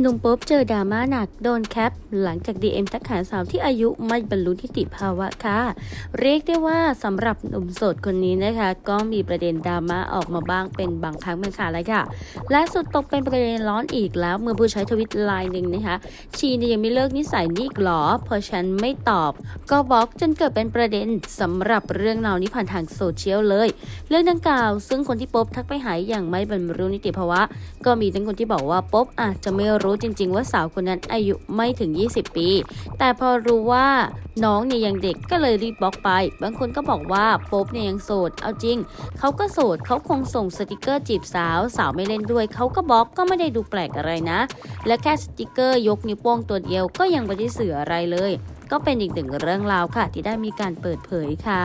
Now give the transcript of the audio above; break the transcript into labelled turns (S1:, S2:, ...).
S1: หนุ่มป๊บเจอดราม่าหนักโดนแคป หลังจาก DM ทักหาสาวที่อายุไม่บรรลุนิติภาวะค่ะ เรียกได้ว่าสำหรับหนุ่มโสดคนนี้นะคะ ก็มีประเด็นดราม่าออกมาบ้างเป็นบางครั้งบางคราเลยค่ะและสุดตกเป็นประเด็นร้อนอีกแล้ว เมื่อผู้ใช้ทวิตไลน์หนึ่งนะคะ ชีเนี่ยยังไม่เลิกนิสัยนี่อีกหรอเพราะฉันไม่ตอบ ก็บล็อกจนเกิดเป็นประเด็นสำหรับเรื่องราวนี้ผ่านทางโซเชียลเลย เรื่องดังกล่าว ซึ่งคนที่ป๊บทักไปหายอย่างไม่บรรลุนิติภาวะ ก็มีทั้งคนที่บอกว่าป๊บอาจจะไม่รู้จริง ๆ ว่าสาวคนนั้นอายุไม่ถึง 20 ปี แต่พอรู้ว่าน้องเนี่ยยังเด็กก็เลยรีบบล็อกไป บางคนก็บอกว่าป๊บเนี่ยยังโสด เอาจริง เขาก็โสดเขาคงส่งสติกเกอร์จีบสาว สาวไม่เล่นด้วย เขาก็บล็อกก็ไม่ได้ดูแปลกอะไรนะ และแค่สติกเกอร์ยกนิ้วโป้งตัวเดียวก็ยังไม่ได้เสืออะไรเลย ก็เป็นอีกหนึ่งเรื่องราวค่ะ ที่ได้มีการเปิดเผยค่ะ